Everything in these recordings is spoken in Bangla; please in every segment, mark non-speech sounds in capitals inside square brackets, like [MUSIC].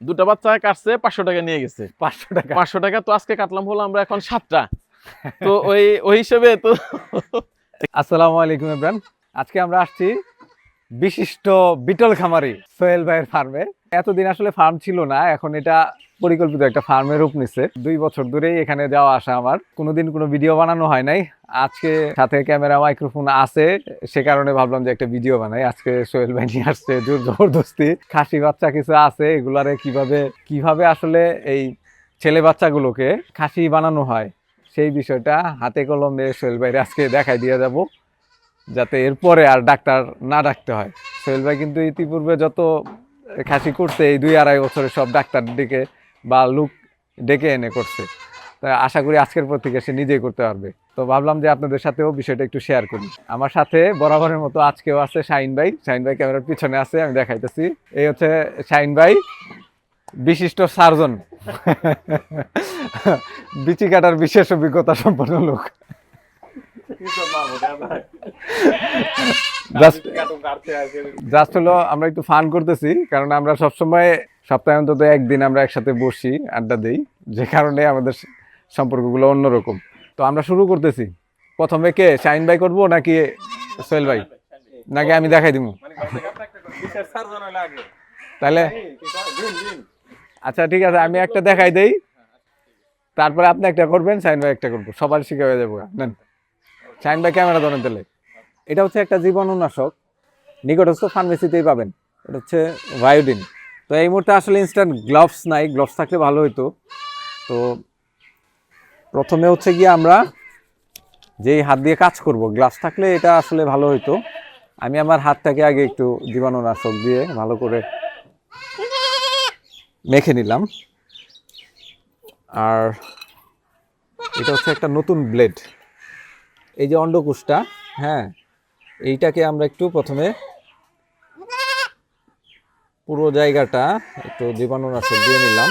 দুটা বাচ্চা কাটছে পাঁচশো টাকা নিয়ে গেছে। পাঁচশো টাকা। পাঁচশো টাকা তো আজকে কাটলাম হলো আমরা এখন সাতটা। তো ওই ওই হিসেবে তো আসসালামু আলাইকুম ইমরান। আজকে আমরা আসছি বিশিষ্ট বিটল খামারি সোহেল ভাইয়ের ফার্মে এতদিন আসলে ফার্ম ছিল না এখন এটা পরিকল্পিত একটা ফার্মের রূপ নিচ্ছে দুই বছর ধরেই এখানে যাওয়া আসা আমার। কোনোদিন কোনো ভিডিও বানানো হয় নাই। আজকে সাথে ক্যামেরা, মাইক্রোফোন আছে। সে কারণে ভাবলাম যে একটা ভিডিও বানাই। আজকে সোহেল ভাই নিয়ে আসছে, জোর জবরদস্তি। খাসি বাচ্চা কিছু আছে, এগুলারে কীভাবে কীভাবে আসলে এই ছেলে বাচ্চাগুলোকে খাসি বানানো হয়, সেই বিষয়টা হাতে কলমে সোহেল ভাইয়ের আজকে দেখাই দিয়ে যাব, যাতে এরপরে আর ডাক্তার না ডাকতে হয়। সোহেল ভাই কিন্তু ইতিপূর্বে যত খাসি করছে, এই দুই আড়াই বছরে সব ডাক্তার ডেকে বা লুক ডেকে এনে করছে। তাই আশা করি আজকের পর থেকে সে নিজেই করতে পারবে। তো ভাবলাম যে আপনাদের সাথেও বিষয়টা একটু শেয়ার করি। আমার সাথে বরাবরের মতো আজকেও আছে শাহিন ভাই। শাহিন ভাই ক্যামেরার পিছনে আছে, আমি দেখাইতেছি। এই হচ্ছে শাহিন ভাই, বিশিষ্ট সার্জন বিচি কাটার বিশেষ অভিজ্ঞতা সম্পন্ন লোক। জাস্ট হলো আমরা একটু ফান করতেছি, কারণ আমরা সবসময় সপ্তাহে অন্তত একদিন আমরা একসাথে বসি, আড্ডা দেই, যে কারণে আমাদের সম্পর্কগুলো অন্যরকম। তো আমরা শুরু করতেছি। প্রথমে কে? শাইন ভাই করব নাকি সোহেল ভাই? নাকি আমি দেখাই দিব তাহলে আচ্ছা ঠিক আছে, আমি একটা দেখাই দেই। তারপরে আপনি একটা করবেন শাইন ভাই একটা করব। সবার শিখে হয়ে যাব। নেন। শাইন ভাই ক্যামেরা ধরেন তাহলে এটা হচ্ছে একটা জীবাণুনাশক। নিকটস্থ ফার্মেসিতেই পাবেন। এটা হচ্ছে ভায়োডিন তো এই মুহূর্তে আসলে ইনস্ট্যান্ট গ্লাভস নাই গ্লাভস থাকলে ভালো হতো তো প্রথমে হচ্ছে গিয়ে আমরা যেই হাত দিয়ে কাজ করব গ্লাভস থাকলে এটা আসলে ভালো হতো আমি আমার হাতটাকে আগে একটু জীবাণুনাশক দিয়ে ভালো করে মেখে নিলাম। আর এটা হচ্ছে একটা নতুন ব্লেড এই যে অন্ডকুশটা হ্যাঁ এইটাকে আমরা একটু প্রথমে পুরো জায়গাটা একটু জীবাণুনাশক দিয়ে নিলাম।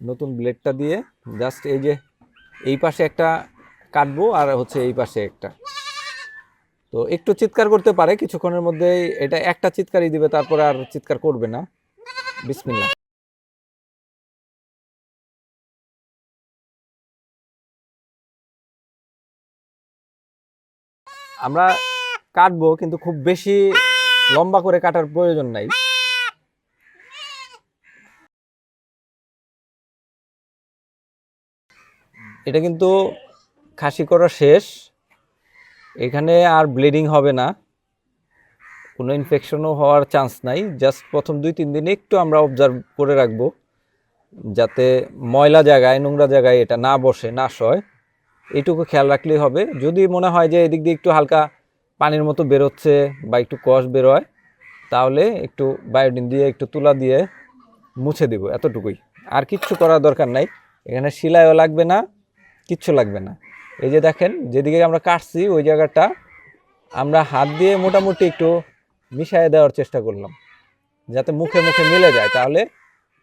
নতুন ব্লেডটা দিয়ে জাস্ট এই যে এই পাশে একটা কাটবো আর হচ্ছে এই পাশে একটা। তো একটু চিৎকার করতে পারে, কিছুক্ষণের মধ্যে এটা একটা চিৎকারই দিবে, তারপরে আর চিৎকার করবে না। বিসমিল্লা আমরা কাটবো, কিন্তু খুব বেশি লম্বা করে কাটার প্রয়োজন নাই। এটা কিন্তু খাসি করা শেষ। এখানে আর ব্লিডিং হবে না। কোনো ইনফেকশনও হওয়ার চান্স নাই। জাস্ট প্রথম দুই, তিন দিন একটু আমরা অবজার্ভ করে রাখব, যাতে ময়লা জায়গায়, নোংরা জায়গায় এটা না বসে, না সয় এইটুকু খেয়াল রাখলেই হবে। যদি মনে হয় যে এদিক দিয়ে একটু হালকা পানির মতো বেরোচ্ছে বা একটু কষ বেরোয়, তাহলে একটু বায়োডিন দিয়ে একটু তুলা দিয়ে মুছে দিব এতটুকুই। আর কিচ্ছু করার দরকার নাই, এখানে সিলাইও লাগবে না, কিচ্ছু লাগবে না। এই যে দেখেন, যেদিকে আমরা কাটছি, ওই জায়গাটা আমরা হাত দিয়ে মোটামুটি একটু মিশিয়ে দেওয়ার চেষ্টা করলাম, যাতে মুখে মুখে মিলে যায়, তাহলে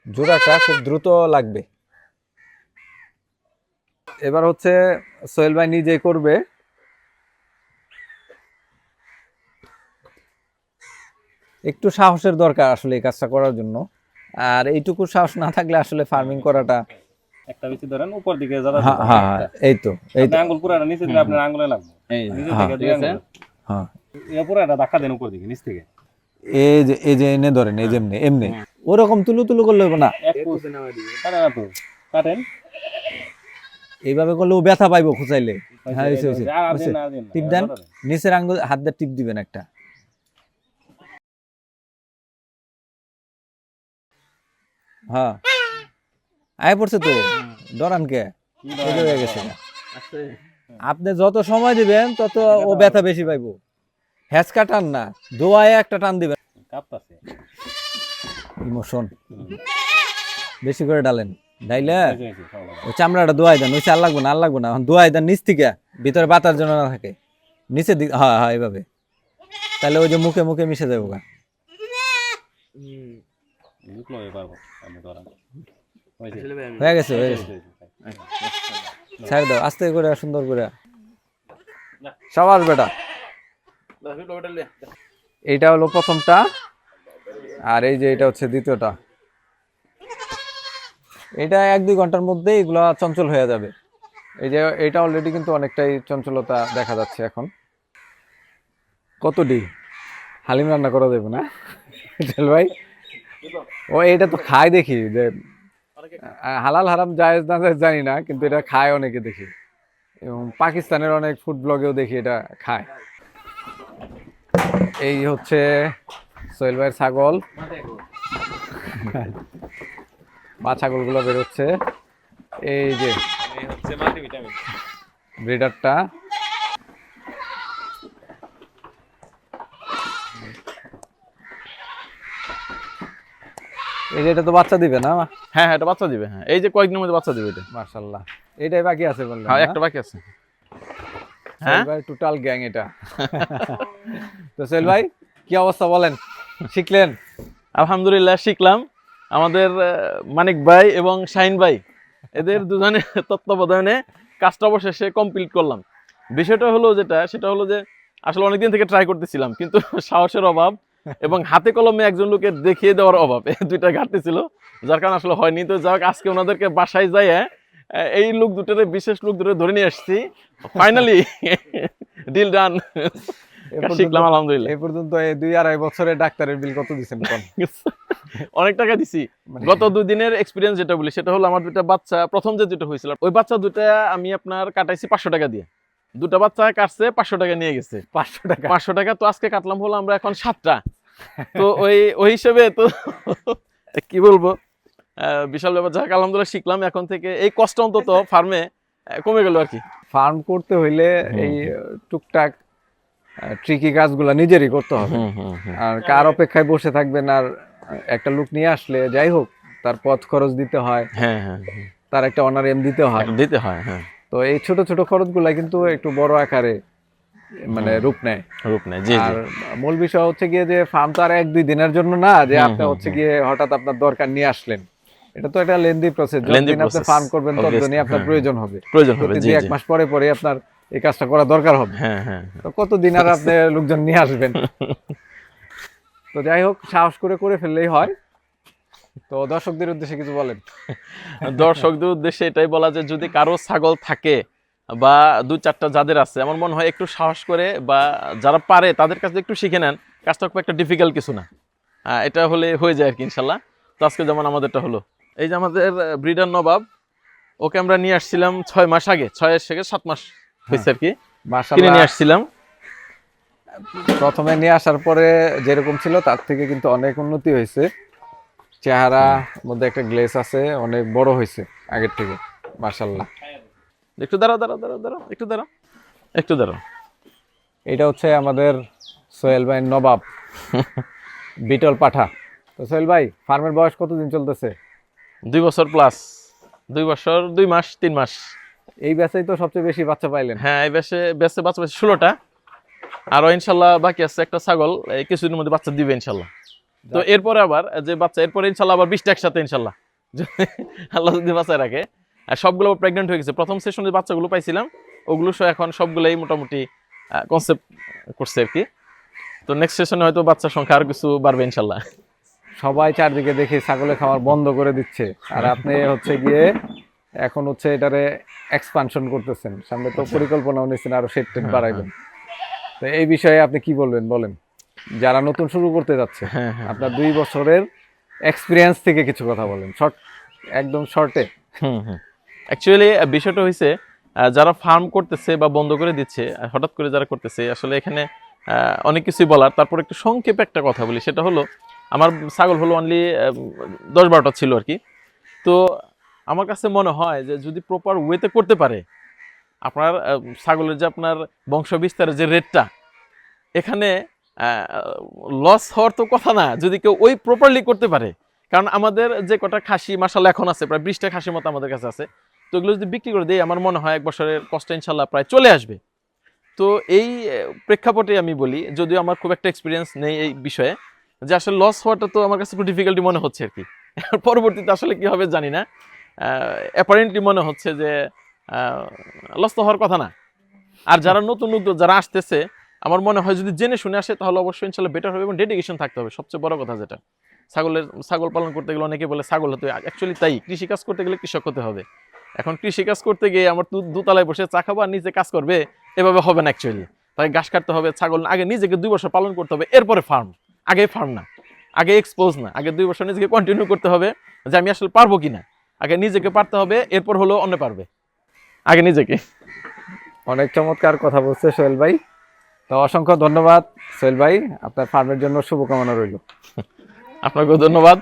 জোড়াটা খুব দ্রুত লাগবে। এবার হচ্ছে সোহেল ভাই নিজে করবে। একটু সাহসের দরকার আসলে এই কাজটা করার জন্য। আর এইটুকু সাহস না থাকলে আসলে ফার্মিং করাটা একটা বেশি ধরেন উপর দিকে যারা হ্যাঁ এই তো এই তো। আঙ্গুল পুরাটা নিচে দিলে আপনার আঙ্গুলে লাগবে। এই নিচে থেকে দুই আঙ্গুল হ্যাঁ এ পুরাটা ধাক্কা দেন উপর দিকে নিচ থেকে। এই যে এই যে এনে ধরেন এই যে এমনি এমনি। ওরকম তুলু তুলু করলে হবে না। এক পুষ। কাটে না তো কাটেন। এইভাবে করলে ও ব্যথা পাইবো খুচাইলে। হ্যাঁ টিপ দেন নিচের আঙ্গুল হাত দিয়ে টিপ দিবেন একটা। হ্যাঁ। আয় পড়ছে তো ডরান কে হয়ে গেছে। আপনি যত সময় দিবেন তত ও ব্যথা বেশি পাইবো। হ্যাচকা টান না। দোয়ায় একটা টান দিবেন। কাঁপতাছে। ইমোশন। বেশি করে ডালেন। ডাইলে। ওই চামড়াটা দোয়াই দেন। ওই চাল লাগবে না আর লাগবে না। এখন দোয়াই দেন নিচ থেকে। ভিতরে বাতার জন্য না থাকে। নিচের দিকে হ্যাঁ হ্যাঁ এইভাবে। তাহলে ওই যে মুখে মুখে মিশে যাব গা। হয়ে গেছে হয়ে গেছে। ছাড় দাও আস্তে করে সুন্দর করে। সবার বেটা। এইটা হলো প্রথমটা আর এই যে এটা হচ্ছে দ্বিতীয়টা। এটা এক দুই ঘণ্টার মধ্যে এগুলা চঞ্চল হয়ে যাবে। এই যে এটা অলরেডি কিন্তু অনেকটাই চঞ্চলতা দেখা যাচ্ছে এখন। কত ডি? হালিম রান্না করা যাবে না? ভাই? ও এটা তো খায় দেখি যে হালাল হারাম জায়েজ না জায়েজ জানি না কিন্তু এটা খায় অনেকে দেখি। এবং পাকিস্তানের অনেক ফুড ব্লগেও দেখি এটা খায়। এই হচ্ছে সোহেল ভাইয়ের ছাগল। বা ছাগলগুলো বেরোচ্ছে। এই যে হচ্ছে ব্রিডারটা। এটা তো বাচ্চা দিবে না? হ্যাঁ হ্যাঁ এটা বাচ্চা দিবে হ্যাঁ। এই যে কয়েকদিনের মধ্যে বাচ্চা দিবে এটা। মার্শাল্লাহ এটাই বাকি আছে বললেন হ্যাঁ একটা বাকি আছে। হ্যাঁ? ভাই টোটাল গ্যাং এটা। [LAUGHS] তো সোহেল ভাই কি অবস্থা বলেন? শিখলেন? আলহামদুলিল্লাহ শিখলাম। আমাদের মানিক ভাই এবং শাহিন ভাই এদের দুজনের [LAUGHS] তত্ত্বাবধানে কাজটা অবশেষে কমপ্লিট করলাম। বিষয়টা হলো যেটা সেটা হলো যে আসলে অনেকদিন থেকে ট্রাই করতেছিলাম কিন্তু [LAUGHS] সাহসের অভাব। এবং হাতে কলমে একজন লোকের দেখিয়ে দেওয়ার অভাব দুইটা ঘাটতি ছিল যার কারণে আসলে হয়নি। তো যাক আজকে ওনাদেরকে বাসায় যাই এই লোক দুটোরে বিশেষ লোক দুটো ধরে নিয়ে আসছি। ফাইনালি ডিল ডান শিখলাম আলহামদুলিল্লাহ। এই পর্যন্ত এই দুই আড়াই ডাক্তারের বিল কত দিচ্ছেন অনেক টাকা দিছি। মানে- গত দুই দিনের এক্সপিরিয়েন্স যেটা বলি সেটা হলো আমার দুটা বাচ্চা প্রথম যে দুটো হয়েছিল ওই বাচ্চা দুটা আমি আপনার কাটাইছি পাঁচশো টাকা দিয়ে। দুটা বাচ্চা কাটছে পাঁচশো টাকা নিয়ে গেছে। পাঁচশো টাকা। পাঁচশো টাকা তো আজকে কাটলাম হলো আমরা এখন সাতটা। তো ওই ওই হিসেবে তো কি বলব? বিশাল ব্যাপার। যাক আলহামদুলিল্লাহ শিখলাম এখন থেকে। এই কষ্ট অন্তত ফার্মে কমে গেল আর কি। ফার্ম করতে হইলে এই টুকটাক ট্রিকি কাজগুলো নিজেরই করতে হবে। আর কার অপেক্ষায় বসে থাকবেন আর একটা লোক নিয়ে আসলে যাই হোক তার পথ খরচ দিতে হয়। হ্যাঁ হ্যাঁ তার একটা অনার এম দিতে হয়। দিতে হয় হ্যাঁ। তো এই ছোট ছোট খরচগুলা কিন্তু একটু বড় আকারে মানে রূপ নেয়। রূপ নেই জি আর মূল বিষয় হচ্ছে গিয়ে যে ফার্ম তো আর এক দুই দিনের জন্য না যে আপনি হচ্ছে গিয়ে হঠাৎ আপনার দরকার নিয়ে আসলেন। এটা তো একটা লেন্দি প্রসেস যতদিন আপনি ফার্ম করবেন ততদিনই আপনার হ্যাঁ। প্রয়োজন হবে। প্রয়োজন হবে জি এক মাস পরে পরে আপনার এই কাজটা করা দরকার হবে। হ্যাঁ হ্যাঁ তো কতদিন আর আপনি [LAUGHS] লোকজন নিয়ে আসবেন? তো যাই হোক সাহস করে করে ফেললেই হয়। তো দর্শকদের উদ্দেশ্যে কিছু বলেন। [LAUGHS] দর্শকদের উদ্দেশ্যে এটাই বলা যে যদি কারও ছাগল থাকে বা দু চারটা যাদের আছে আমার মনে হয় একটু সাহস করে বা যারা পারে তাদের কাছে একটু শিখে নেন। কাজটা খুব একটা ডিফিকাল্ট কিছু না। এটা হলে হয়ে যায় আর কি ইনশাল্লাহ। তো আজকে যেমন আমাদেরটা হলো। এই যে আমাদের ব্রিডার নবাব ওকে আমরা নিয়ে আসছিলাম ছয় মাস আগে। ছয় থেকে সাত মাস হয়েছে আর কি। কিনে নিয়ে আসছিলাম। প্রথমে নিয়ে আসার পরে যেরকম ছিল তার থেকে কিন্তু অনেক উন্নতি হয়েছে। চেহারা মধ্যে একটা গ্লেস আছে অনেক বড় হয়েছে আগের থেকে মাশাল্লাহ একটু দাঁড়াও দাঁড়াও দাঁড়াও দাঁড়াও একটু দাঁড়াও একটু দাঁড়াও। এটা হচ্ছে আমাদের সোহেল ভাই নবাব [LAUGHS] বিটল পাঠা। তো সোহেল ভাই ফার্মের বয়স কতদিন চলতেছে? দুই বছর প্লাস দুই বছর দুই মাস তিন মাস। এই ব্যাচেই তো সবচেয়ে বেশি বাচ্চা পাইলেন। হ্যাঁ এই বেশে বেশে বাচ্চা বেশি ষোলোটা। আরও ইনশাল্লাহ বাকি আছে একটা ছাগল এই কিছুদিনের মধ্যে বাচ্চা দিবে ইনশাল্লাহ। তো এরপরে আবার যে বাচ্চা এরপরে ইনশাল্লাহ আবার বিশটা একসাথে ইনশাল্লাহ। [LAUGHS] আল্লাহ যদি বাচ্চায় রাখে। আর সবগুলো প্রেগনেন্ট হয়ে গেছে। প্রথম সেশনে বাচ্চাগুলো পাইছিলাম ওগুলো এখন সবগুলোই মোটামুটি কনসেপ্ট করছে আর কি। তো নেক্সট সেশনে হয়তো বাচ্চার সংখ্যা আর কিছু বাড়বে ইনশাল্লাহ। সবাই চারদিকে দেখে ছাগলের খামার বন্ধ করে দিচ্ছে। আর আপনি হচ্ছে গিয়ে এখন হচ্ছে এটারে এক্সপানশন করতেছেন। সামনে তো পরিকল্পনাও নিচ্ছেন আরও সেট টেড বাড়াইবেন। তো এই বিষয়ে আপনি কি বলবেন বলেন? যারা নতুন শুরু করতে যাচ্ছে হ্যাঁ হ্যাঁ। আপনার দুই বছরের এক্সপিরিয়েন্স থেকে কিছু কথা বলেন। শর্ট একদম শর্টে হুম হুম। অ্যাকচুয়ালি বিষয়টা হয়েছে যারা ফার্ম করতেছে বা বন্ধ করে দিচ্ছে হঠাৎ করে যারা করতেছে, আসলে এখানে অনেক কিছুই বলার। তারপর একটু সংক্ষেপে একটা কথা বলি, সেটা হলো, আমার ছাগল হলো অনলি দশ বারোটা ছিল আর কি। তো আমার কাছে মনে হয় যে যদি প্রপার ওয়েতে করতে পারে, আপনার ছাগলের যে আপনার বংশ বিস্তারের যে রেটটা এখানে লস হওয়ার তো কথা না, যদি কেউ ওই প্রপারলি করতে পারে। কারণ আমাদের যে কটা খাসি মাসাল এখন আছে, প্রায় বিশটা খাসির মতো আমাদের কাছে আছে। তো এগুলো যদি বিক্রি করে দিই, আমার মনে হয় এক বছরের কষ্ট ইনশাল্লাহ প্রায় চলে আসবে। তো এই প্রেক্ষাপটে আমি বলি, যদিও আমার খুব একটা এক্সপিরিয়েন্স নেই এই বিষয়ে, যে আসলে লস হওয়াটা তো আমার কাছে একটু ডিফিকাল্টি মনে হচ্ছে আর কি। [LAUGHS] পরবর্তীতে আসলে কি হবে জানি না। অ্যাপারেন্টলি মনে হচ্ছে যে লস তো হওয়ার কথা না। আর যারা নতুন উদ্যোগ যারা আসতেছে, আমার মনে হয় যদি জেনে শুনে আসে, তাহলে অবশ্যই ইনশাল্লাহ বেটার হবে এবং ডেডিকেশন থাকতে হবে। সবচেয়ে বড় কথা যেটা, ছাগলের, ছাগল পালন করতে গেলে অনেকে বলে ছাগল হতে অ্যাকচুয়ালি তাই কৃষি কাজ করতে গেলে কৃষক হতে হবে। এখন কৃষি কাজ করতে গিয়ে আমার দোতলায় বসে চা খাব আর নিজে কাজ করবে এভাবে হবে না অ্যাকচুয়ালি তাই ঘাস কাটতে হবে ছাগল না, আগে নিজেকে দুই বছর পালন করতে হবে এরপরে ফার্ম আগে ফার্ম না আগে এক্সপোজ না আগে দুই বছর নিজেকে কন্টিনিউ করতে হবে যে আমি আসলে পারব কিনা। আগে নিজেকে পারতে হবে এরপর হলো অন্য পারবে। আগে নিজেকে। অনেক চমৎকার কথা বলছে সোহেল ভাই। তো অসংখ্য ধন্যবাদ সোহেল ভাই আপনার ফার্মের জন্য শুভকামনা রইল। [LAUGHS] আপনাকেও ধন্যবাদ।